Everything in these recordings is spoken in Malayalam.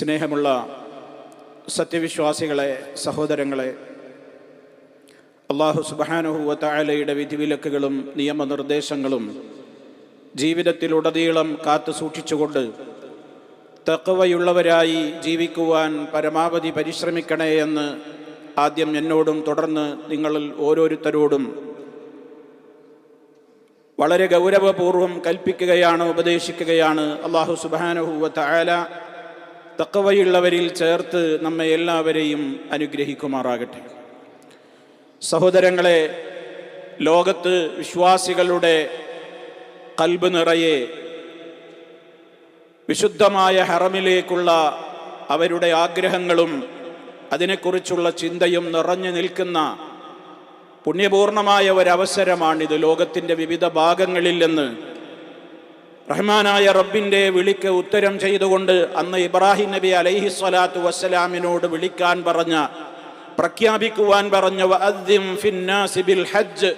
സ്നേഹമുള്ള സത്യവിശ്വാസികളെ സഹോദരങ്ങളെ അള്ളാഹു സുബാനുഹുവത്തായാലയുടെ വിധിവിലക്കുകളും നിയമനിർദ്ദേശങ്ങളും ജീവിതത്തിലുടനീളം കാത്തു സൂക്ഷിച്ചുകൊണ്ട് തക്കവയുള്ളവരായി ജീവിക്കുവാൻ പരമാവധി പരിശ്രമിക്കണേ എന്ന് ആദ്യം എന്നോടും തുടർന്ന് നിങ്ങളിൽ ഓരോരുത്തരോടും വളരെ ഗൗരവപൂർവം കൽപ്പിക്കുകയാണ് ഉപദേശിക്കുകയാണ് അള്ളാഹു സുബാനുഹൂവത്ത് ആല തക്കവയുള്ളവരിൽ ചേർത്ത് നമ്മെ എല്ലാവരെയും അനുഗ്രഹിക്കുമാറാകട്ടെ. സഹോദരങ്ങളെ ലോകത്ത് വിശ്വാസികളുടെ കൽബ് നിറയെ വിശുദ്ധമായ ഹറമിലേക്കുള്ള അവരുടെ ആഗ്രഹങ്ങളും അതിനെക്കുറിച്ചുള്ള ചിന്തയും നിറഞ്ഞു നിൽക്കുന്ന പുണ്യപൂർണമായ ഒരവസരമാണിത് ലോകത്തിന്റെ വിവിധ ഭാഗങ്ങളിൽ നിന്ന് റഹ്മാനായ റബ്ബിന്റെ വിളിക്ക് ഉത്തരം ചെയ്തുകൊണ്ട് അന്ന് ഇബ്രാഹിം നബി അലൈഹി സ്വലാത്തു വസ്സലാമിനോട് വിളിക്കാൻ പറഞ്ഞ പ്രഖ്യാപിക്കുവാൻ പറഞ്ഞ ബിൽ ഹജ്ജ്.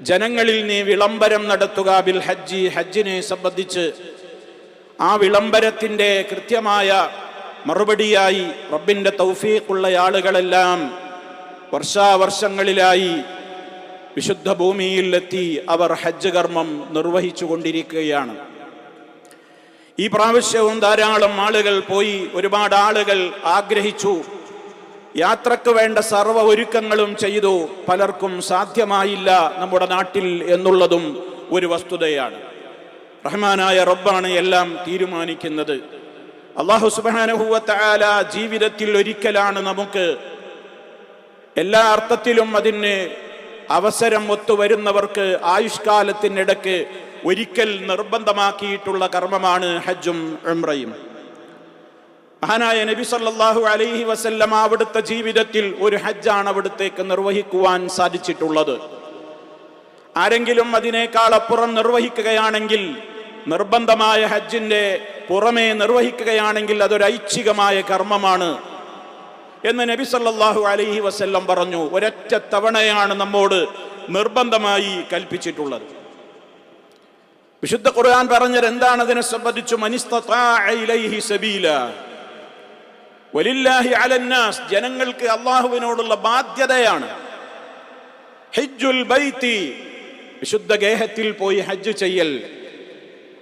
ജനങ്ങളിൽ നീ വിളംബരം നടത്തുക ബിൽ ഹജ്ജി ഹജ്ജിനെ സംബന്ധിച്ച്. ആ വിളംബരത്തിന്റെ കൃത്യമായ മറുപടിയായി റബ്ബിന്റെ തൗഫീഖുള്ള ആളുകളെല്ലാം വർഷാവർഷങ്ങളിലായി വിശുദ്ധ ഭൂമിയിലെത്തി അവർ ഹജ്ജ് കർമ്മം നിർവഹിച്ചു കൊണ്ടിരിക്കുകയാണ് ഈ പ്രാവശ്യവും ധാരാളം ആളുകൾ പോയി ഒരുപാട് ആളുകൾ ആഗ്രഹിച്ചു. യാത്രയ്ക്ക് വേണ്ട സർവ ഒരുക്കങ്ങളും ചെയ്തു. പലർക്കും സാധ്യമായില്ല നമ്മുടെ നാട്ടിൽ എന്നുള്ളതും ഒരു വസ്തുതയാണ്. റഹ്മാനായ റബ്ബാണ് എല്ലാം തീരുമാനിക്കുന്നത്. അള്ളാഹു സുബാനഹുവല ജീവിതത്തിൽ ഒരിക്കലാണ് നമുക്ക് എല്ലാ അർത്ഥത്തിലും അതിന് അവസരം ഒത്തുവരുന്നവർക്ക് ആയുഷ്കാലത്തിനിടക്ക് ഒരിക്കൽ നിർബന്ധമാക്കിയിട്ടുള്ള കർമ്മമാണ് ഹജ്ജും ഉംറയും. മഹാനായ നബി സല്ലാഹു അലൈഹി വസല്ലം അവിടുത്തെ ജീവിതത്തിൽ ഒരു ഹജ്ജാണ് അവിടുത്തേക്ക് നിർവഹിക്കുവാൻ സാധിച്ചിട്ടുള്ളത്. ആരെങ്കിലും അതിനേക്കാൾ അപ്പുറം നിർവഹിക്കുകയാണെങ്കിൽ നിർബന്ധമായ ഹജ്ജിന്റെ പുറമേ നിർവഹിക്കുകയാണെങ്കിൽ അതൊരു ഐച്ഛികമായ കർമ്മമാണ് എന്ന് നബി സല്ലാഹു അലൈഹി വസ്ല്ലം പറഞ്ഞു. ഒരൊറ്റ തവണയാണ് നമ്മോട് നിർബന്ധമായി കൽപ്പിച്ചിട്ടുള്ളത്. വിശുദ്ധ ഖുർആൻ പറഞ്ഞത് എന്താണ്? അതിനെ സംബന്ധിച്ചു വലില്ലാഹി അലന്നാസ്. ജനങ്ങൾക്ക് അള്ളാഹുവിനോടുള്ള ബാധ്യതയാണ്. ഹജ്ജുൽ ബൈത്തി. വിശുദ്ധ ഗേഹത്തിൽ പോയി ഹജ്ജ് ചെയ്യൽ.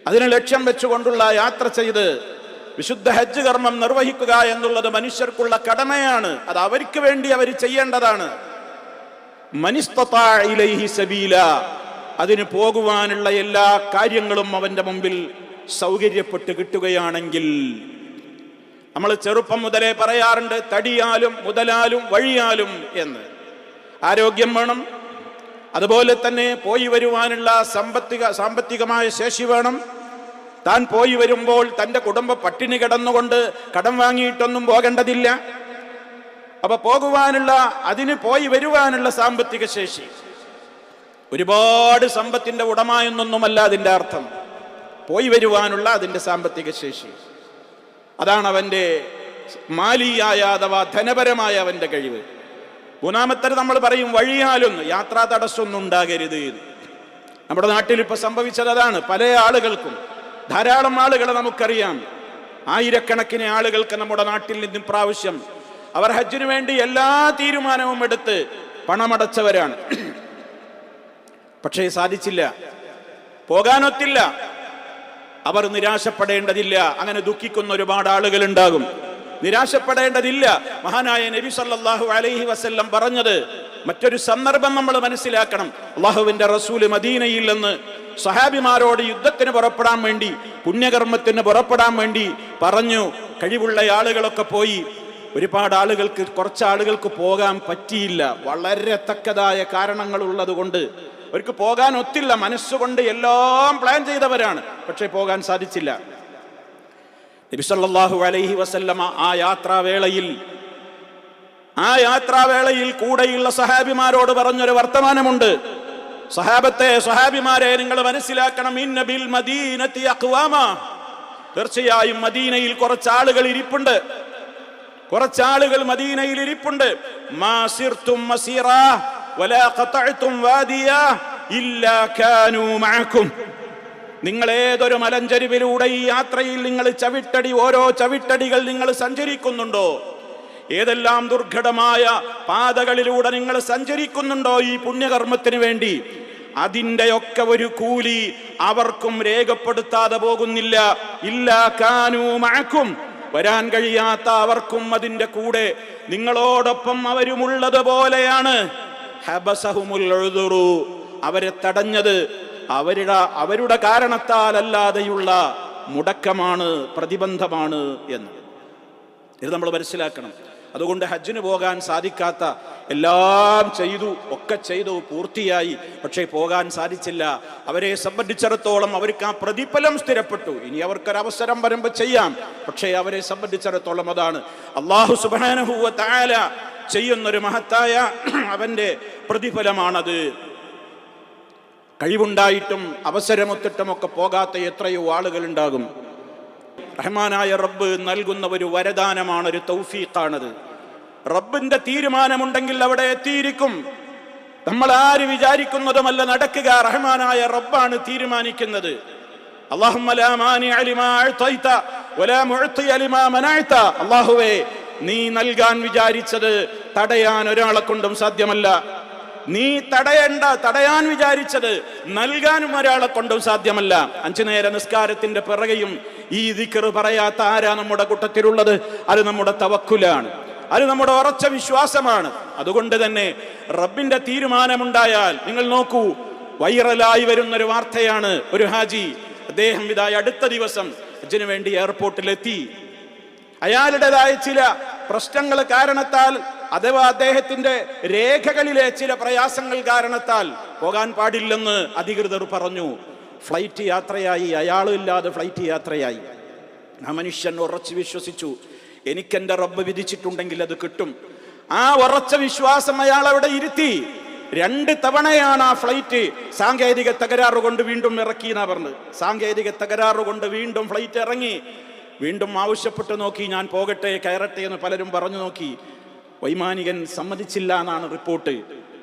അതിനെ ലക്ഷ്യം വെച്ചുകൊണ്ടുള്ള യാത്ര ചെയ്ത് വിശുദ്ധ ഹജ്ജ് കർമ്മം നിർവഹിക്കുക എന്നുള്ളത് മനുഷ്യർക്കുള്ള കടമയാണ്. അത് അവർക്ക് വേണ്ടി അവർ ചെയ്യേണ്ടതാണ്. സബീല. അതിന് പോകുവാനുള്ള എല്ലാ കാര്യങ്ങളും അവന്റെ മുമ്പിൽ സൗകര്യപ്പെട്ട് കിട്ടുകയാണെങ്കിൽ നമ്മൾ ചെറുപ്പം മുതലേ പറയാറുണ്ട് തടിയാലും മുതലാലും വഴിയാലും എന്ന്. ആരോഗ്യം വേണം അതുപോലെ തന്നെ പോയി വരുവാനുള്ള സാമ്പത്തിക സാമ്പത്തികമായ ശേഷി വേണം താൻ പോയി വരുമ്പോൾ തന്റെ കുടുംബ പട്ടിണി കിടന്നുകൊണ്ട് കടം വാങ്ങിയിട്ടൊന്നും പോകേണ്ടതില്ല. അപ്പൊ പോകുവാനുള്ള അതിന് പോയി വരുവാനുള്ള സാമ്പത്തിക ശേഷി. ഒരുപാട് സമ്പത്തിന്റെ ഉടമ എന്നൊന്നുമല്ല അതിന്റെ അർത്ഥം. പോയി വരുവാനുള്ള അതിന്റെ സാമ്പത്തിക ശേഷി. അതാണ് അവന്റെ മാലിയായ അഥവാ ധനപരമായ അവന്റെ കഴിവ്. മൂന്നാമത്തെ നമ്മൾ പറയും വഴിയാലൊന്ന് യാത്രാ തടസ്സമൊന്നും ഉണ്ടാകരുത് നമ്മുടെ നാട്ടിൽ ഇപ്പൊ സംഭവിച്ചത് അതാണ്. പല ആളുകൾക്കും ധാരാളം ആളുകളെ നമുക്കറിയാം. ആയിരക്കണക്കിന് ആളുകൾക്ക് നമ്മുടെ നാട്ടിൽ നിന്നും പ്രാവശ്യം അവർ ഹജ്ജിനു വേണ്ടി എല്ലാ തീരുമാനവും എടുത്ത് പണമടച്ചവരാണ്. പക്ഷേ സാധിച്ചില്ല. പോകാനൊത്തില്ല. അവർ നിരാശപ്പെടേണ്ടതില്ല. അങ്ങനെ ദുഃഖിക്കുന്ന ഒരുപാട് ആളുകൾ ഉണ്ടാകും നിരാശപ്പെടേണ്ടതില്ല. മഹാനായ നബി സല്ലാഹു അലൈഹി വസല്ലം പറഞ്ഞത് മറ്റൊരു സന്ദർഭം നമ്മൾ മനസ്സിലാക്കണം. അള്ളാഹുവിന്റെ റസൂൽ മദീനയിൽ നിന്ന് സഹാബിമാരോട് യുദ്ധത്തിന് പുറപ്പെടാൻ വേണ്ടി പുണ്യകർമ്മത്തിന് പുറപ്പെടാൻ വേണ്ടി പറഞ്ഞു. കഴിവുള്ള ആളുകളൊക്കെ പോയി. ഒരുപാട് ആളുകൾക്ക് കുറച്ച് ആളുകൾക്ക് പോകാൻ പറ്റിയില്ല. വളരെ തക്കതായ കാരണങ്ങൾ ഉള്ളത് കൊണ്ട് അവർക്ക് പോകാൻ ഒത്തില്ല. മനസ്സുകൊണ്ട് എല്ലാം പ്ലാൻ ചെയ്തവരാണ്. പക്ഷേ പോകാൻ സാധിച്ചില്ല. നബിസല്ലാഹു അലൈഹി വസല്ലമ ആ യാത്രാവേളയിൽ ആ യാത്രാവേളയിൽ കൂടെയുള്ള സഹാബിമാരോട് പറഞ്ഞൊരു വർത്തമാനമുണ്ട്. സഹാബത്തെ സഹാബിമാരെ നിങ്ങൾ മനസ്സിലാക്കണം. ഇൻ നബിൽ മദീനത്തി അഖ്വാമ. തീർച്ചയായും മദീനയിൽ കുറച്ച് ആളുകൾ ഇരിപ്പുണ്ട്. കുറച്ചാളുകൾ മദീനയിൽ ഇരിപ്പുണ്ട്. മാസിർത്തും മസീറാ വലാ ഖതഅതും വാദിയ ഇല്ലാ കാനൂ മഅകും നിങ്ങൾ ഏതൊരു മലഞ്ചരിവിലൂടെ ഈ യാത്രയിൽ നിങ്ങൾ ചവിട്ടടി ഓരോ ചവിട്ടടികൾ നിങ്ങൾ സഞ്ചരിക്കുന്നുണ്ടോ? ഏതെല്ലാം ദുർഘടമായ പാതകളിലൂടെ നിങ്ങൾ സഞ്ചരിക്കുന്നുണ്ടോ ഈ പുണ്യകർമ്മത്തിന് വേണ്ടി? അതിന്റെയൊക്കെ ഒരു കൂലി അവർക്കും രേഖപ്പെടുത്താതെ പോകുന്നില്ല. ഇല്ല കാനൂ വരാൻ കഴിയാത്ത അവർക്കും അതിന്റെ കൂടെ. നിങ്ങളോടൊപ്പം അവരുമുള്ളത് പോലെയാണ്. അവരെ തടഞ്ഞത് അവരുടെ അവരുടെ കാരണത്താലല്ലാതെയുള്ള മുടക്കമാണ് പ്രതിബന്ധമാണ് എന്ന്. ഇത് നമ്മൾ മനസ്സിലാക്കണം. അതുകൊണ്ട് ഹജ്ജിന് പോകാൻ സാധിക്കാത്ത എല്ലാം ചെയ്തു ഒക്കെ ചെയ്തു പൂർത്തിയായി. പക്ഷേ പോകാൻ സാധിച്ചില്ല. അവരെ സംബന്ധിച്ചിടത്തോളം അവർക്ക് ആ പ്രതിഫലം സ്ഥിരപ്പെട്ടു. ഇനി അവർക്കൊരവസരം വരുമ്പോൾ ചെയ്യാം. പക്ഷേ അവരെ സംബന്ധിച്ചിടത്തോളം അതാണ്. അള്ളാഹു സുബാനഹുവ താല ചെയ്യുന്നൊരു മഹത്തായ അവന്റെ പ്രതിഫലമാണത്. കഴിവുണ്ടായിട്ടും അവസരമൊത്തിട്ടും ഒക്കെ പോകാത്ത എത്രയോ ആളുകൾ ഉണ്ടാകും റഹ്മാനായ റബ്ബ് നൽകുന്ന ഒരു വരദാനമാണ് ഒരു തൗഫീഖാണത്. റബ്ബിന്റെ തീരുമാനമുണ്ടെങ്കിൽ അവിടെ എത്തിയിരിക്കും. നമ്മൾ ആര് വിചാരിക്കുന്നതുമല്ല നടക്കുക റഹ്മാനായ റബ്ബാണ് തീരുമാനിക്കുന്നത്. അള്ളാഹുവേ നീ നൽകാൻ വിചാരിച്ചത് തടയാൻ ഒരാളെ കൊണ്ടും സാധ്യമല്ല. നീ തടയണ്ട തടയാൻ വിചാരിച്ചത് നൽകാനും ഒരാളെ കൊണ്ടും സാധ്യമല്ല. അഞ്ചു നേര നിസ്കാരത്തിന്റെ പിറകെയും ഈ ദിക്കർ പറയാത്ത ആരാ നമ്മുടെ കൂട്ടത്തിലുള്ളത്? അത് നമ്മുടെ തവക്കുലാണ്. അത് നമ്മുടെ ഉറച്ച വിശ്വാസമാണ്. അതുകൊണ്ട് തന്നെ റബ്ബിന്റെ തീരുമാനമുണ്ടായാൽ നിങ്ങൾ നോക്കൂ വൈറലായി വരുന്ന ഒരു വാർത്തയാണ് ഒരു ഹാജി അദ്ദേഹം ഇതായി അടുത്ത ദിവസം ഹജ്ജിന് വേണ്ടി എയർപോർട്ടിലെത്തി അയാളുടേതായ ചില പ്രശ്നങ്ങൾ കാരണത്താൽ അഥവാ അദ്ദേഹത്തിന്റെ രേഖകളിലെ ചില പ്രയാസങ്ങൾ കാരണത്താൽ പോകാൻ പാടില്ലെന്ന് അധികൃതർ പറഞ്ഞു. ഫ്ലൈറ്റ് യാത്രയായി അയാളും ഇല്ലാതെ ഫ്ലൈറ്റ് യാത്രയായി. ആ മനുഷ്യൻ ഉറച്ചു വിശ്വസിച്ചു. എനിക്കെന്റെ റബ്ബ് വിധിച്ചിട്ടുണ്ടെങ്കിൽ അത് കിട്ടും. ആ ഉറച്ച വിശ്വാസം അയാൾ അവിടെ ഇരുത്തി. രണ്ട് തവണയാണ് ആ ഫ്ലൈറ്റ് സാങ്കേതിക തകരാറ് കൊണ്ട് വീണ്ടും ഇറക്കി എന്നാ പറഞ്ഞത്. സാങ്കേതിക തകരാറ് കൊണ്ട് വീണ്ടും ഫ്ലൈറ്റ് ഇറങ്ങി. വീണ്ടും ആവശ്യപ്പെട്ടു നോക്കി ഞാൻ പോകട്ടെ കയറട്ടെ എന്ന് പലരും പറഞ്ഞു നോക്കി. വൈമാനികൻ സമ്മതിച്ചില്ല എന്നാണ് റിപ്പോർട്ട്.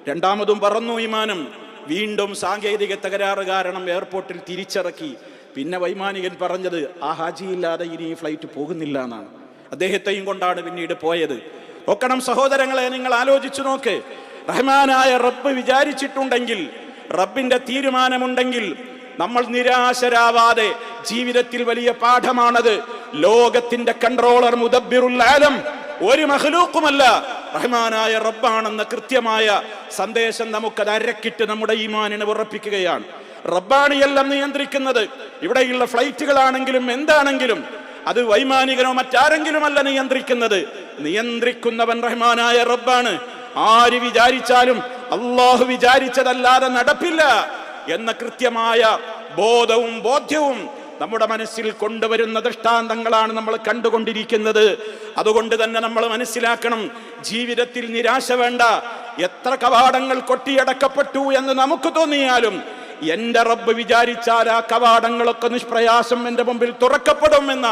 രണ്ടാമതും പറന്നു വിമാനം. വീണ്ടും സാങ്കേതിക തകരാറ് കാരണം എയർപോർട്ടിൽ തിരിച്ചിറക്കി. പിന്നെ വൈമാനികൻ പറഞ്ഞത് ആ ഹാജിയില്ലാതെ ഇനി ഈ ഫ്ലൈറ്റ് പോകുന്നില്ല എന്നാണ്. അദ്ദേഹത്തെയും കൊണ്ടാണ് പിന്നീട് പോയത്. ഒക്കണം സഹോദരങ്ങളെ നിങ്ങൾ ആലോചിച്ചു നോക്ക്. റഹ്മാനായ റബ്ബ് വിചാരിച്ചിട്ടുണ്ടെങ്കിൽ റബ്ബിന്റെ തീരുമാനമുണ്ടെങ്കിൽ നമ്മൾ നിരാശരാവാതെ ജീവിതത്തിൽ വലിയ പാഠമാണത്. ലോകത്തിന്റെ കൺട്രോളർ മുദബിറുൽ ആലം ഒരു മഹലൂക്കുമല്ല റഹ്മാനായ റബ്ബാണെന്ന കൃത്യമായ സന്ദേശം നമുക്കത് അരക്കിട്ട് നമ്മുടെ ഈമാനിനെ ഉറപ്പിക്കുകയാണ്. റബ്ബാണ് എല്ലാം നിയന്ത്രിക്കുന്നത് ഇവിടെയുള്ള ഫ്ലൈറ്റുകളാണെങ്കിലും എന്താണെങ്കിലും അത് വൈമാനികനോ മറ്റാരെങ്കിലുമല്ല നിയന്ത്രിക്കുന്നത്. നിയന്ത്രിക്കുന്നവൻ റഹ്മാനായ റബ്ബാണ്. ആര് വിചാരിച്ചാലും അള്ളാഹു വിചാരിച്ചതല്ലാതെ നടപ്പില്ല എന്ന കൃത്യമായ ബോധവും ബോധ്യവും നമ്മുടെ മനസ്സിൽ കൊണ്ടുവരുന്ന ദൃഷ്ടാന്തങ്ങളാണ് നമ്മൾ കണ്ടുകൊണ്ടിരിക്കുന്നത്. അതുകൊണ്ട് തന്നെ നമ്മൾ മനസ്സിലാക്കണം ജീവിതത്തിൽ നിരാശ വേണ്ട എത്ര കവാടങ്ങൾ കൊട്ടിയടക്കപ്പെട്ടു എന്ന് നമുക്ക് തോന്നിയാലും എന്റെ റബ്ബ് വിചാരിച്ചാൽ ആ കവാടങ്ങളൊക്കെ നിഷ്പ്രയാസം എന്റെ മുമ്പിൽ തുറക്കപ്പെടുമെന്ന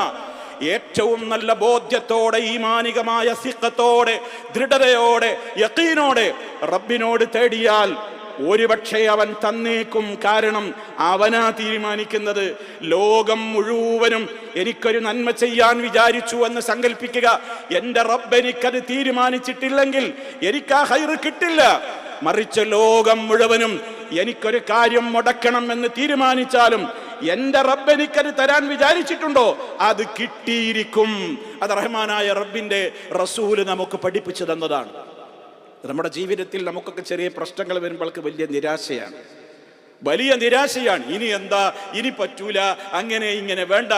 ഏറ്റവും നല്ല ബോധ്യത്തോടെ ഈമാനികമായ സിഖത്തോടെ ദൃഢതയോടെ യക്കീനോടെ റബ്ബിനോട് തേടിയാൽ ഒരുപക്ഷെ അവൻ തന്നേക്കും കാരണം അവനാ തീരുമാനിക്കുന്നത്. ലോകം മുഴുവനും എനിക്കൊരു നന്മ ചെയ്യാൻ വിചാരിച്ചു എന്ന് സങ്കല്പിക്കുക എന്റെ റബ്ബ് എനിക്കത് തീരുമാനിച്ചിട്ടില്ലെങ്കിൽ എനിക്ക് ആ ഹൈറ് കിട്ടില്ല. മറിച്ച് ലോകം മുഴുവനും എനിക്കൊരു കാര്യം മുടക്കണം എന്ന് തീരുമാനിച്ചാലും എന്റെ റബ്ബ് എനിക്കത് തരാൻ വിചാരിച്ചിട്ടുണ്ടോ? അത് കിട്ടിയിരിക്കും. അത് റഹ്മാനായ റബ്ബിന്റെ റസൂൽ നമുക്ക് പഠിപ്പിച്ചു തന്നതാണ്. നമ്മുടെ ജീവിതത്തിൽ നമുക്കൊക്കെ ചെറിയ പ്രശ്നങ്ങൾ വരുമ്പോൾക്ക് വലിയ നിരാശയാണ്. വലിയ നിരാശയാണ്. ഇനി എന്താ? ഇനി പറ്റൂല. അങ്ങനെ ഇങ്ങനെ വേണ്ട.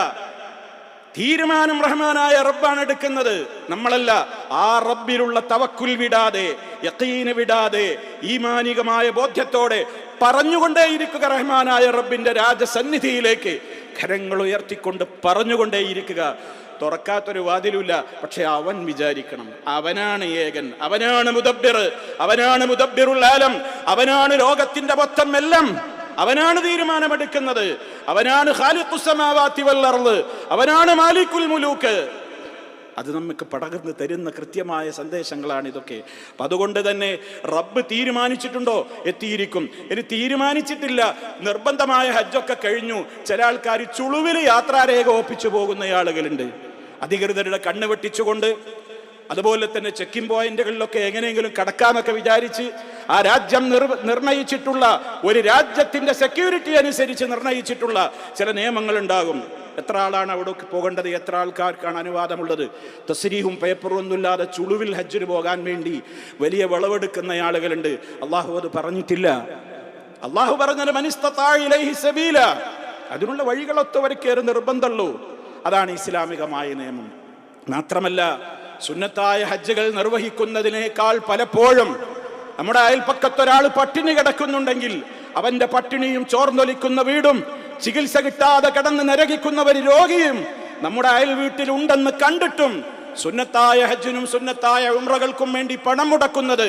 തീരുമാനം റഹ്മാനായ റബ്ബാണ് എടുക്കുന്നത്. നമ്മളല്ല ആ റബ്ബിലുള്ള തവക്കുൽ വിടാതെ യക്കീന് വിടാതെ ഈമാനികമായ ബോധ്യത്തോടെ പറഞ്ഞുകൊണ്ടേയിരിക്കുക റഹ്മാനായ റബ്ബിന്റെ രാജസന്നിധിയിലേക്ക്. കരങ്ങൾ ഉയർത്തിക്കൊണ്ട് പറഞ്ഞുകൊണ്ടേയിരിക്കുക. തുറക്കാത്തൊരു വാതിലുമില്ല. പക്ഷെ അവൻ വിചാരിക്കണം. അവനാണ് ഏകൻ. അവനാണ് മുദബ്ബിർ. അവനാണ് മുദബ്ബിറുൽ ആലം. അവനാണ് ലോകത്തിന്റെ മൊത്തം എല്ലാം. അവനാണ് തീരുമാനമെടുക്കുന്നത്. അവനാണ് അവനാണ് മാലിക്കുൽ മുലൂക്ക്. അത് നമുക്ക് പടർന്ന് തരുന്ന കൃത്യമായ സന്ദേശങ്ങളാണ് ഇതൊക്കെ. അപ്പം അതുകൊണ്ട് തന്നെ റബ്ബ് തീരുമാനിച്ചിട്ടുണ്ടോ? എത്തിയിരിക്കും. ഇനി തീരുമാനിച്ചിട്ടില്ല. നിർബന്ധമായ ഹജ്ജൊക്കെ കഴിഞ്ഞു. ചില ആൾക്കാർ ചുളുവിൽ യാത്രാരേഖ ഒപ്പിച്ചു പോകുന്ന ആളുകളുണ്ട്. അധികൃതരുടെ കണ്ണ് വെട്ടിച്ചുകൊണ്ട് അതുപോലെ തന്നെ ചെക്കിംഗ് പോയിന്റുകളിലൊക്കെ എങ്ങനെയെങ്കിലും കടക്കാമെന്നൊക്കെ വിചാരിച്ച് ആ രാജ്യം നിർ നിർണയിച്ചിട്ടുള്ള ഒരു രാജ്യത്തിന്റെ സെക്യൂരിറ്റി അനുസരിച്ച് നിർണയിച്ചിട്ടുള്ള ചില നിയമങ്ങൾ ഉണ്ടാകും എത്ര ആളാണ് അവിടെ പോകേണ്ടത്? എത്ര ആൾക്കാർക്കാണ് അനുവാദമുള്ളത്? തസ്രീഹും പേപ്പറും ഒന്നുമില്ലാതെ ചുളുവിൽ ഹജ്ജിന് പോകാൻ വേണ്ടി വലിയ വിളവെടുക്കുന്ന ആളുകളുണ്ട്. അള്ളാഹു അത് പറഞ്ഞിട്ടില്ല. അള്ളാഹു പറഞ്ഞത് മനിസ്തീല അതിനുള്ള വഴികളൊത്തവരക്കേറെ നിർബന്ധമുള്ളൂ. അതാണ് ഇസ്ലാമികമായ നിയമം. മാത്രമല്ല സുന്നത്തായ ഹജ്ജുകൾ നിർവഹിക്കുന്നതിനേക്കാൾ പലപ്പോഴും നമ്മുടെ അയൽപ്പക്കത്തൊരാൾ പട്ടിണി കിടക്കുന്നുണ്ടെങ്കിൽ അവന്റെ പട്ടിണിയും ചോർന്നൊലിക്കുന്ന വീടും ചികിത്സ കിട്ടാതെ കിടന്ന് നരകിക്കുന്ന ഒരു രോഗിയും നമ്മുടെ അയൽ വീട്ടിലുണ്ടെന്ന് കണ്ടിട്ടും സുന്നത്തായ ഹജ്ജിനും സുന്നത്തായ ഉമ്രകൾക്കും വേണ്ടി പണം മുടക്കുന്നത്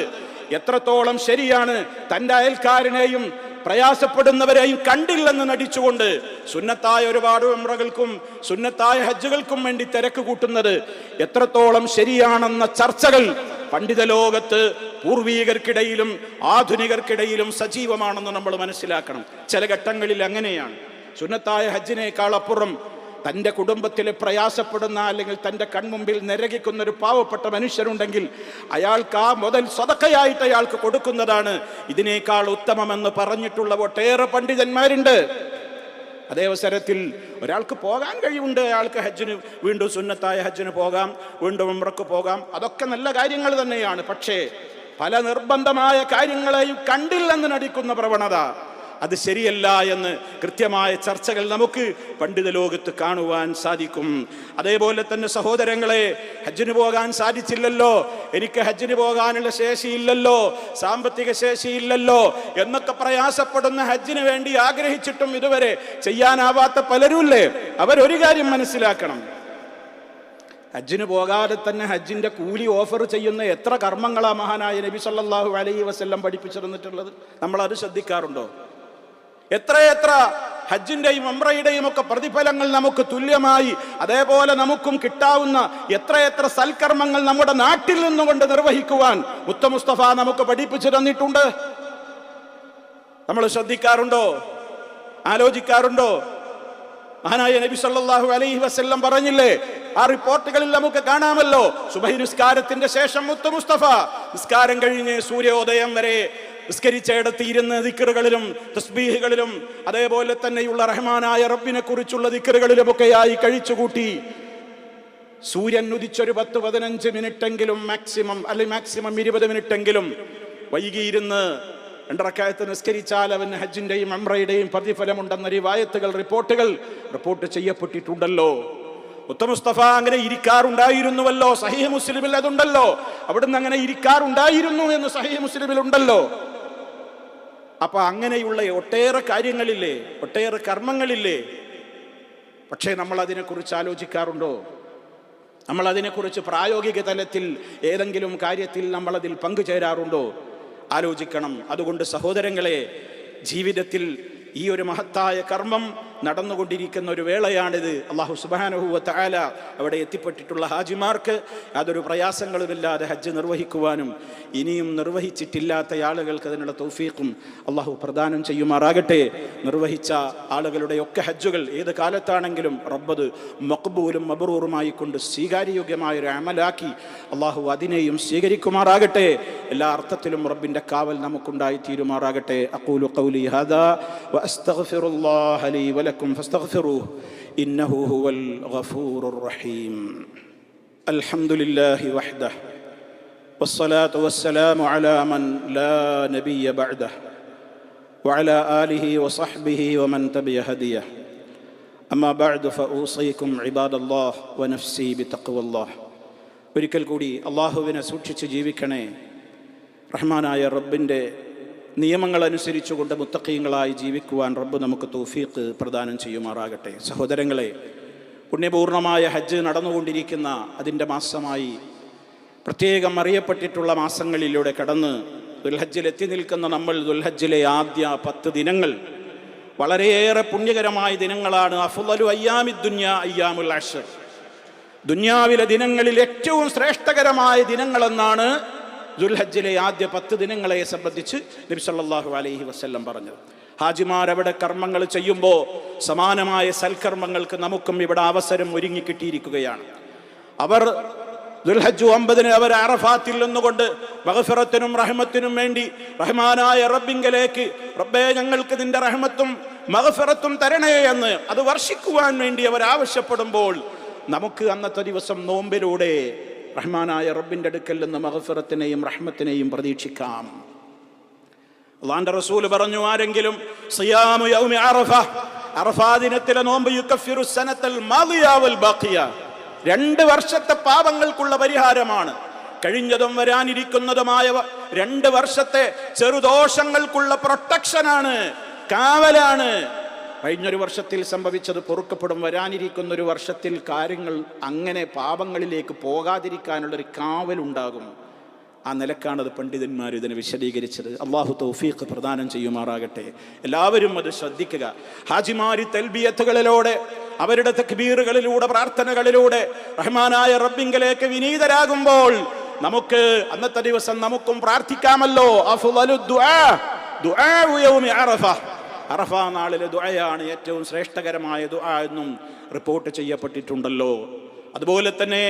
എത്രത്തോളം ശരിയാണ് തന്റെ അയൽക്കാരനെയും പ്രയാസപ്പെടുന്നവരെയും കണ്ടില്ലെന്ന് നടിച്ചുകൊണ്ട് സുന്നത്തായ ഒരുപാട് ഉമ്രകൾക്കും സുന്നത്തായ ഹജ്ജുകൾക്കും വേണ്ടി തിരക്ക് കൂട്ടുന്നത് എത്രത്തോളം ശരിയാണെന്ന ചർച്ചകൾ പണ്ഡിത ലോകത്ത് പൂർവീകർക്കിടയിലും ആധുനികർക്കിടയിലും സജീവമാണെന്ന് നമ്മൾ മനസ്സിലാക്കണം. ചില ഘട്ടങ്ങളിൽ അങ്ങനെയാണ്. സുന്നത്തായ ഹജ്ജിനേക്കാൾ അപ്പുറം തന്റെ കുടുംബത്തിൽ പ്രയാസപ്പെടുന്ന അല്ലെങ്കിൽ തന്റെ കൺമുമ്പിൽ നിരകിക്കുന്ന ഒരു പാവപ്പെട്ട മനുഷ്യരുണ്ടെങ്കിൽ അയാൾക്ക് ആ മുതൽ സ്വതക്കയായിട്ട് അയാൾക്ക് കൊടുക്കുന്നതാണ്. ഇതിനേക്കാൾ ഉത്തമമെന്ന് പറഞ്ഞിട്ടുള്ള ഒട്ടേറെ പണ്ഡിതന്മാരുണ്ട്. അതേ അവസരത്തിൽ ഒരാൾക്ക് പോകാൻ കഴിവുണ്ട്. അയാൾക്ക് ഹജ്ജിന് വീണ്ടും സുന്നത്തായ ഹജ്ജിന് പോകാം വീണ്ടും ഉമ്രക്ക് പോകാം. അതൊക്കെ നല്ല കാര്യങ്ങൾ തന്നെയാണ്. പക്ഷേ പല നിർബന്ധമായ കാര്യങ്ങളെയും കണ്ടില്ലെന്ന് നടിക്കുന്ന പ്രവണത. അത് ശരിയല്ല എന്ന് കൃത്യമായ ചർച്ചകൾ നമുക്ക് പണ്ഡിത ലോകത്ത് കാണുവാൻ സാധിക്കും. അതേപോലെ തന്നെ സഹോദരങ്ങളെ ഹജ്ജിന് പോകാൻ സാധിച്ചില്ലല്ലോ. എനിക്ക് ഹജ്ജിന് പോകാനുള്ള ശേഷിയില്ലല്ലോ. സാമ്പത്തിക ശേഷിയില്ലല്ലോ. എന്നൊക്കെ പ്രയാസപ്പെടുന്ന ഹജ്ജിന് വേണ്ടി ആഗ്രഹിച്ചിട്ടും ഇതുവരെ ചെയ്യാനാവാത്ത പലരുമില്ലേ അവരൊരു കാര്യം മനസ്സിലാക്കണം. ഹജ്ജിന് പോകാതെ തന്നെ ഹജ്ജിന്റെ കൂലി ഓഫർ ചെയ്യുന്ന എത്ര കർമ്മങ്ങളാ മഹാനായ നബി സല്ലാഹു അലൈഹി വസല്ലം പഠിപ്പിച്ചിരുന്നിട്ടുള്ളത്? അത് ശ്രദ്ധിക്കാറുണ്ടോ? എത്രയെത്ര ഹജ്ജിന്റെയും അമ്രയുടെയും ഒക്കെ പ്രതിഫലങ്ങൾ നമുക്ക് തുല്യമായി അതേപോലെ നമുക്കും കിട്ടാവുന്ന എത്രയെത്ര സൽക്കർമ്മങ്ങൾ നമ്മുടെ നാട്ടിൽ നിന്നുകൊണ്ട് നിർവഹിക്കുവാൻ മുത്തമുസ്തഫ നമുക്ക് പഠിപ്പിച്ചു തന്നിട്ടുണ്ട്. നമ്മൾ ശ്രദ്ധിക്കാറുണ്ടോ? ആലോചിക്കാറുണ്ടോ? മഹാനായ നബി സല്ലാഹു അലൈഹി വസ്ല്ലം പറഞ്ഞില്ലേ ആ റിപ്പോർട്ടുകളിൽ നമുക്ക് കാണാമല്ലോ. സുബഹി നിസ്കാരത്തിന്റെ ശേഷം മുത്തു മുസ്തഫ. നിസ്കാരം കഴിഞ്ഞ് സൂര്യോദയം വരെ നിസ്കരിച്ചിടത്ത് ഇരുന്ന് ദിക്കറുകളിലും തസ്ബീഹുകളിലും അതേപോലെ തന്നെയുള്ള റഹ്മാനായ റബ്ബിനെ കുറിച്ചുള്ള ദിക്കറുകളിലുമൊക്കെയായി കഴിച്ചുകൂട്ടി. സൂര്യൻ ഉദിച്ചൊരു പത്ത് പതിനഞ്ച് മിനിറ്റെങ്കിലും മാക്സിമം അല്ലെങ്കിൽ മാക്സിമം ഇരുപത് മിനിറ്റെങ്കിലും വൈകിയിരുന്ന് രണ്ടറക്കായത്ത് നിസ്കരിച്ചാൽ അവന് ഹജ്ജിന്റെയും അമ്രയുടെയും പ്രതിഫലമുണ്ടെന്ന റിവായത്തുകൾ റിപ്പോർട്ടുകൾ റിപ്പോർട്ട് ചെയ്യപ്പെട്ടിട്ടുണ്ടല്ലോ. മുത്തമുസ്തഫ അങ്ങനെ ഇരിക്കാറുണ്ടായിരുന്നുവല്ലോ. സഹീഹ് മുസ്ലിമിൽ അതുണ്ടല്ലോ. അവിടുന്ന് അങ്ങനെ ഇരിക്കാറുണ്ടായിരുന്നു എന്ന് സഹീഹ് മുസ്ലിമിൽ ഉണ്ടല്ലോ. അപ്പൊ അങ്ങനെയുള്ള ഒട്ടേറെ കാര്യങ്ങളില്ലേ ഒട്ടേറെ കർമ്മങ്ങളില്ലേ? പക്ഷേ നമ്മൾ അതിനെക്കുറിച്ച് ആലോചിക്കാറുണ്ടോ? നമ്മൾ അതിനെക്കുറിച്ച് പ്രായോഗിക തലത്തിൽ ഏതെങ്കിലും കാര്യത്തിൽ നമ്മൾ അതിൽ പങ്കുചേരാറുണ്ടോ? ആലോചിക്കണം. അതുകൊണ്ട് സഹോദരങ്ങളെ ജീവിതത്തിൽ ഈ ഒരു മഹത്തായ കർമ്മം നടന്നുകൊണ്ടിരിക്കുന്ന ഒരു വേളയാണിത്. അള്ളാഹു സുബാനഹുവ താല അവിടെ എത്തിപ്പെട്ടിട്ടുള്ള ഹാജിമാർക്ക് യാതൊരു പ്രയാസങ്ങളുമില്ലാതെ ഹജ്ജ് നിർവഹിക്കുവാനും ഇനിയും നിർവഹിച്ചിട്ടില്ലാത്ത ആളുകൾക്ക് അതിനുള്ള തൗഫീഖും അള്ളാഹു പ്രദാനം ചെയ്യുമാറാകട്ടെ. നിർവഹിച്ച ആളുകളുടെ ഒക്കെ ഹജ്ജുകൾ ഏത് കാലത്താണെങ്കിലും റബ്ബത് മക്ബൂലും മബറൂറുമായി കൊണ്ട് സ്വീകാര്യയോഗ്യമായ ഒരു അമലാക്കി അള്ളാഹു അതിനെയും സ്വീകരിക്കുമാറാകട്ടെ. എല്ലാ അർത്ഥത്തിലും റബ്ബിന്റെ കാവൽ നമുക്കുണ്ടായി തീരുമാറാകട്ടെ അക്കൂലു കൗലി ഹാദാ വലക്കും ഫസ്തഗ്ഫിറൂഹ് ഇന്നഹു ഹുവൽ ഗഫൂറുർ റഹീം അൽഹംദുലില്ലാഹി വഹ്ദഹ് والصلاة والسلام على من لا نبي بعده وعلى آله وصحبه ومن تبع هديه أما بعد فأوصيكم عباد الله ونفسي بتقوى الله ഒരിക്കൽ കൂടി അള്ളാഹുവിനെ സൂക്ഷിച്ച് ജീവിക്കണേ റഹ്മാനായ റബ്ബിൻ്റെ നിയമങ്ങൾ അനുസരിച്ചുകൊണ്ട് മുത്തക്കീങ്ങളായി ജീവിക്കുവാൻ റബ്ബ് നമുക്ക് തൗഫീഖ് പ്രദാനം ചെയ്യുമാറാകട്ടെ. സഹോദരങ്ങളെ പുണ്യപൂർണമായ ഹജ്ജ് നടന്നുകൊണ്ടിരിക്കുന്ന അതിന്റെ മാസമായി പ്രത്യേകം അറിയപ്പെട്ടിട്ടുള്ള മാസങ്ങളിലൂടെ കടന്ന് ദുൽഹജ്ജിൽ എത്തി നിൽക്കുന്ന നമ്മൾ ദുൽഹജ്ജിലെ ആദ്യ പത്ത് ദിനങ്ങൾ വളരെയേറെ പുണ്യകരമായ ദിനങ്ങളാണ്. അഫുലു അയ്യാമി ദുന്യ അയ്യാമുൽ അഷർ. ദുന്യാവിലെ ദിനങ്ങളിൽ ഏറ്റവും ശ്രേഷ്ഠകരമായ ദിനങ്ങളെന്നാണ് ദുൽഹജ്ജിലെ ആദ്യ പത്ത് ദിനങ്ങളെ സംബന്ധിച്ച് നബി സല്ലല്ലാഹു അലൈഹി വസല്ലം പറഞ്ഞത് ഹാജിമാർ അവിടെ കർമ്മങ്ങൾ ചെയ്യുമ്പോൾ സമാനമായ സൽക്കർമ്മങ്ങൾക്ക് നമുക്കും ഇവിടെ അവസരം ഒരുങ്ങി കിട്ടിയിരിക്കുകയാണ്. അവർ ദുൽഹജ്ജു ഒമ്പതിന് അവർ അറഫാത്തിൽ നിന്നുകൊണ്ട് ബഹഫിറത്തിനും റഹ്മത്തിനും വേണ്ടി റഹ്മാനായ റബ്ബിങ്കലേക്ക് റബ്ബേ ഞങ്ങൾക്ക് നിന്റെ റഹ്മത്തും മഹഫിറത്തും തരണേ എന്ന് അത് വർഷിക്കുവാൻ വേണ്ടി അവർ ആവശ്യപ്പെടുമ്പോൾ നമുക്ക് അന്നത്തെ ദിവസം നോമ്പിലൂടെ റഹ്മാനായ റബ്ബിന്റെ അടുക്കൽ നിന്ന് മഹഫിറത്തിനെയും റഹ്മത്തിനെയും പ്രതീക്ഷിക്കാം. അള്ളാന്റെ റസൂൽ പറഞ്ഞു ആരെങ്കിലും സിയാമു യൗമി നോമ്പ് യുക്കഫിറു ബാഖിയ. രണ്ട് വർഷത്തെ പാപങ്ങൾക്കുള്ള പരിഹാരമാണ്. കഴിഞ്ഞതും വരാനിരിക്കുന്നതുമായ രണ്ട് വർഷത്തെ ചെറുദോഷങ്ങൾക്കുള്ള പ്രൊട്ടക്ഷനാണ് കാവലാണ്. കഴിഞ്ഞൊരു വർഷത്തിൽ സംഭവിച്ചത് പൊറുക്കപ്പെടും. വരാനിരിക്കുന്ന ഒരു വർഷത്തിൽ കാര്യങ്ങൾ അങ്ങനെ പാപങ്ങളിലേക്ക് പോകാതിരിക്കാനുള്ളൊരു കാവലുണ്ടാകും. ആ നിലക്കാണത് പണ്ഡിതന്മാർ ഇതിനെ വിശദീകരിച്ചത്. അള്ളാഹു തൗഫീഖ് പ്രദാനം ചെയ്യുമാറാകട്ടെ. എല്ലാവരും അത് ശ്രദ്ധിക്കുക. ഹാജിമാരി തെൽബിയത്തുകളിലൂടെ അവരുടെ തക്ബീറുകളിലൂടെ പ്രാർത്ഥനകളിലൂടെ റഹ്മാനായ റബ്ബിങ്കലേക്ക് വിനീതരാകുമ്പോൾ നമുക്ക് അന്നത്തെ ദിവസം നമുക്കും പ്രാർത്ഥിക്കാമല്ലോ. അറഫ നാളിലെ ദുആയാണ് ഏറ്റവും ശ്രേഷ്ഠകരമായ ദുആ എന്നും റിപ്പോർട്ട് ചെയ്യപ്പെട്ടിട്ടുണ്ടല്ലോ. അതുപോലെ തന്നെ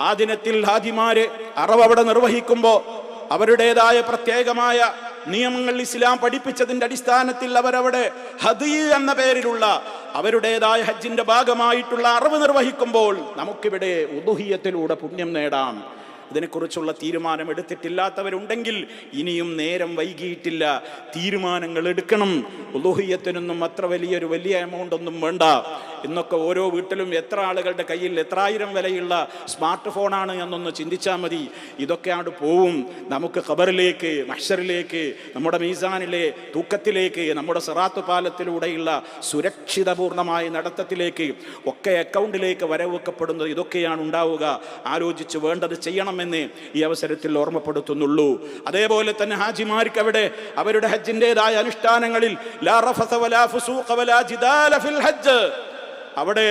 ആ ദിനത്തിൽ ഹാജിമാര് അറവ് അവിടെ നിർവഹിക്കുമ്പോൾ അവരുടേതായ പ്രത്യേകമായ നിയമങ്ങൾ ഇസ്ലാം പഠിപ്പിച്ചതിന്റെ അടിസ്ഥാനത്തിൽ അവരവിടെ ഹദീ എന്ന പേരിലുള്ള അവരുടേതായ ഹജ്ജിന്റെ ഭാഗമായിട്ടുള്ള അറിവ് നിർവഹിക്കുമ്പോൾ നമുക്കിവിടെ ഉദുഹിയത്തിലൂടെ പുണ്യം നേടാം. ഇതിനെക്കുറിച്ചുള്ള തീരുമാനം എടുത്തിട്ടില്ലാത്തവരുണ്ടെങ്കിൽ ഇനിയും നേരം വൈകിയിട്ടില്ല. തീരുമാനങ്ങൾ എടുക്കണം. ഉലോഹിയത്തിനൊന്നും അത്ര വലിയൊരു വലിയ എമൗണ്ട് ഒന്നും വേണ്ട. ഇന്നൊക്കെ ഓരോ വീട്ടിലും എത്ര ആളുകളുടെ കയ്യിൽ എത്രായിരം വിലയുള്ള സ്മാർട്ട് ഫോണാണ് എന്നൊന്ന് ചിന്തിച്ചാൽ മതി. ഇതൊക്കെയാണ് പോവും. നമുക്ക് ഖബറിലേക്ക് മഷറിലേക്ക് നമ്മുടെ മീസാനിലെ തൂക്കത്തിലേക്ക് നമ്മുടെ സിറാത്ത് പാലത്തിലൂടെയുള്ള സുരക്ഷിതപൂർണമായ നടത്തത്തിലേക്ക് ഒക്കെ അക്കൗണ്ടിലേക്ക് വരവെക്കപ്പെടുന്നത് ഇതൊക്കെയാണ് ഉണ്ടാവുക. ആലോചിച്ച് വേണ്ടത് ചെയ്യണമെന്ന് ഈ അവസരത്തിൽ ഓർമ്മപ്പെടുത്തുന്നുള്ളൂ. അതേപോലെ തന്നെ ഹാജിമാർക്ക് അവിടെ അവരുടെ ഹജ്ജിന്റെതായ അനുഷ്ഠാനങ്ങളിൽ ലാ റഫസ വലാ ഫുസൂഖ വലാ ജിദാല ഫിൽ ഹജ്ജ് അവിടെ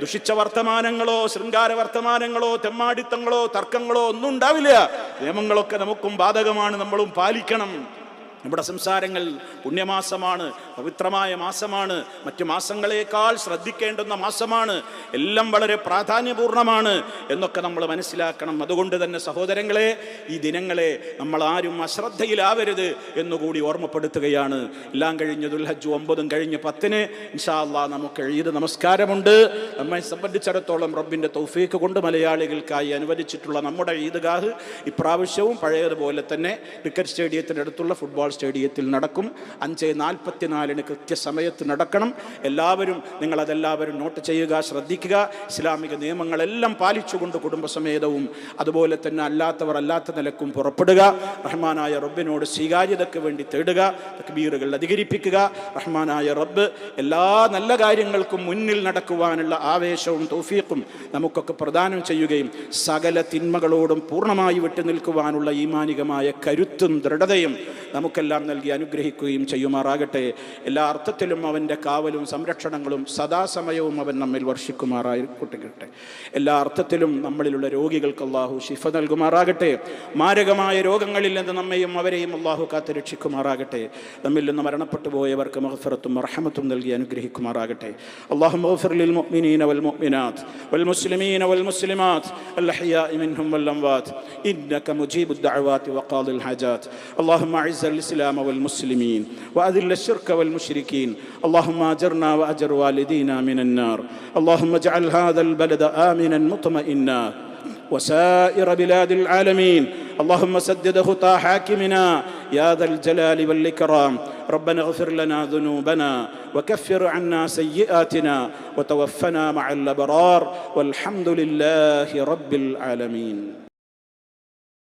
ദുഷിച്ച വർത്തമാനങ്ങളോ ശൃംഗാര വർത്തമാനങ്ങളോ തെമ്മാടിത്തങ്ങളോ തർക്കങ്ങളോ ഒന്നും ഉണ്ടാവില്ല. നിയമങ്ങളൊക്കെ നമുക്കും ബാധകമാണ് നമ്മളും പാലിക്കണം. നമ്മുടെ സംസാരങ്ങൾ പുണ്യമാസമാണ് പവിത്രമായ മാസമാണ് മറ്റു മാസങ്ങളെക്കാൾ ശ്രദ്ധിക്കേണ്ടുന്ന മാസമാണ് എല്ലാം വളരെ പ്രാധാന്യപൂർണമാണ് എന്നൊക്കെ നമ്മൾ മനസ്സിലാക്കണം. അതുകൊണ്ട് തന്നെ സഹോദരങ്ങളെ ഈ ദിനങ്ങളെ നമ്മൾ ആരും അശ്രദ്ധയിലാവരുത് എന്നുകൂടി ഓർമ്മപ്പെടുത്തുകയാണ്. എല്ലാം കഴിഞ്ഞ ദുൽഹജ്ജ് ഒമ്പതും കഴിഞ്ഞ് പത്തിന് ഇൻഷാ അള്ളാ നമുക്ക് ഈദ് നമസ്കാരമുണ്ട്. നമ്മെ സംബന്ധിച്ചിടത്തോളം റബ്ബിന്റെ തൗഫീക്ക് കൊണ്ട് മലയാളികൾക്കായി അനുവദിച്ചിട്ടുള്ള നമ്മുടെ ഈദ്ഗാഹ് ഇപ്രാവശ്യവും പഴയതുപോലെ തന്നെ ക്രിക്കറ്റ് സ്റ്റേഡിയത്തിനടുത്തുള്ള ഫുട്ബോൾ സ്റ്റേഡിയത്തിൽ നടക്കും. അഞ്ച് നാൽപ്പത്തിനാലിന് കൃത്യസമയത്ത് നടക്കണം. എല്ലാവരും നിങ്ങളതെല്ലാവരും നോട്ട് ചെയ്യുക ശ്രദ്ധിക്കുക. ഇസ്ലാമിക നിയമങ്ങളെല്ലാം പാലിച്ചുകൊണ്ട് കുടുംബസമേതവും അതുപോലെ തന്നെ അല്ലാത്തവർ അല്ലാത്ത നിലക്കും പുറപ്പെടുക. റഹ്മാനായ റബ്ബിനോട് സ്വീകാര്യതയ്ക്ക് വേണ്ടി തേടുക തക്ബീറുകൾ അധികരിപ്പിക്കുക. റഹ്മാനായ റബ്ബ് എല്ലാ നല്ല കാര്യങ്ങൾക്കും മുന്നിൽ നടക്കുവാനുള്ള ആവേശവും തൗഫീഖും നമുക്കൊക്കെ പ്രദാനം ചെയ്യുകയും സകല തിന്മകളോടും പൂർണമായി വിട്ടു നിൽക്കുവാനുള്ള ഈമാനികമായ കരുത്തും ദൃഢതയും നമുക്കെല്ലാം നൽകി അനുഗ്രഹിക്കുകയും ചെയ്യുമാറാകട്ടെ. എല്ലാ അർത്ഥത്തിലും അവന്റെ കാവലും സംരക്ഷണങ്ങളും സദാസമയവും അവൻ നമ്മിൽ വർഷിക്കുമാറായിക്കൊട്ടിക്കട്ടെ എല്ലാ അർത്ഥത്തിലും നമ്മളിലുള്ള രോഗികൾക്ക് അള്ളാഹു ശിഫ നൽകുമാറാകട്ടെ. മാരകമായ രോഗങ്ങളിൽ നിന്ന് നമ്മയും അവരെയും അള്ളാഹു കാത്തുരക്ഷിക്കുമാറാകട്ടെ നമ്മിൽ നിന്ന് മരണപ്പെട്ടു പോയവർക്ക് മഹഫറത്തും അർഹമത്തും നൽകി അനുഗ്രഹിക്കുമാറാകട്ടെ. അള്ളാഹു മഹഫർ ലിൽ മുഅ്മിനീന വൽ والمسلمين والمسلمات الأحياء منهم والأموات. إنك مجيب الدعوات وقاضي الحاجات. اللهم أعز الإسلام والمسلمين وأذل الشرك والمشركين. اللهم أجرنا وأجر والدينا من النار. اللهم اجعل هذا البلد آمنا مطمئنا. وسائر بلاد العالمين. اللهم سدد خطى حاكمنا. يا ذا الجلال والإكرام. ربنا اغفر لنا ذنوبنا وكفر عنا سيئاتنا وتوفنا مع الأبرار والحمد لله رب العالمين